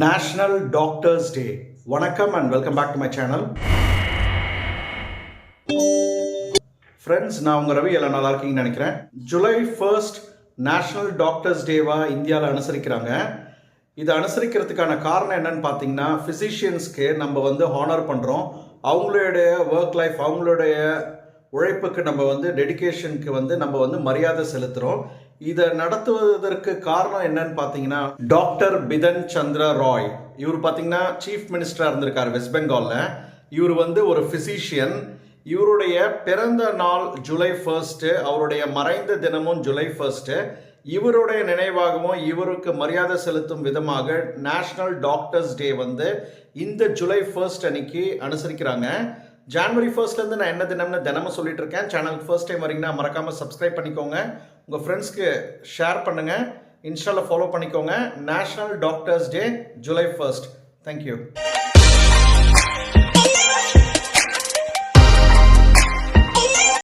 National doctors day வணக்கம் and welcome back to my channel friends நான் உங்கள் ரவி எல்லாம் நல்லா இருக்கீங்கன்னு நினைக்கிறேன். ஜூலை ஃபர்ஸ்ட் நேஷ்னல் டாக்டர்ஸ் டேவாக இந்தியாவில் அனுசரிக்கிறாங்க. இதை அனுசரிக்கிறதுக்கான காரணம் என்னன்னு பார்த்தீங்கன்னா ஃபிசிஷியன்ஸ்க்கு நம்ம வந்து ஹானர் பண்ணுறோம் அவங்களுடைய ஒர்க் லைஃப் அவங்களுடைய உழைப்புக்கு நம்ம வந்து டெடிகேஷனுக்கு வந்து நம்ம வந்து மரியாதை செலுத்துகிறோம் இதை நடத்துவதற்கு காரணம் என்னன்னு பார்த்தீங்கன்னா டாக்டர் பிதன் சந்திர ராய். இவர் பார்த்தீங்கன்னா சீஃப் மினிஸ்டராக இருந்திருக்கார் வெஸ்ட் பெங்காலில் இவர் வந்து ஒரு ஃபிசிஷியன் இவருடைய பிறந்த நாள் ஜூலை ஃபர்ஸ்ட்டு அவருடைய மறைந்த தினமும் ஜூலை ஃபர்ஸ்ட்டு இவருடைய நினைவாகவும் இவருக்கு மரியாதை செலுத்தும் விதமாக நேஷனல் டாக்டர்ஸ் டே வந்து இந்த ஜூலை ஃபர்ஸ்ட் அன்னைக்கு அனுசரிக்கிறாங்க. ஜான்வரி ஃபர்ஸ்ட்லேருந்து நான் என்ன தினம்னு தினமும் சொல்லிட்டு இருக்கேன். சேனலுக்கு ஃபர்ஸ்ட் டைம் வரீங்கன்னா மறக்காமல் சப்ஸ்கிரைப் பண்ணிக்கோங்க. உங்கள் ஃப்ரெண்ட்ஸ்க்கு ஷேர் பண்ணுங்கள் இன்ஸ்டாவில் ஃபாலோ பண்ணிக்கோங்க. National doctors day July first thank you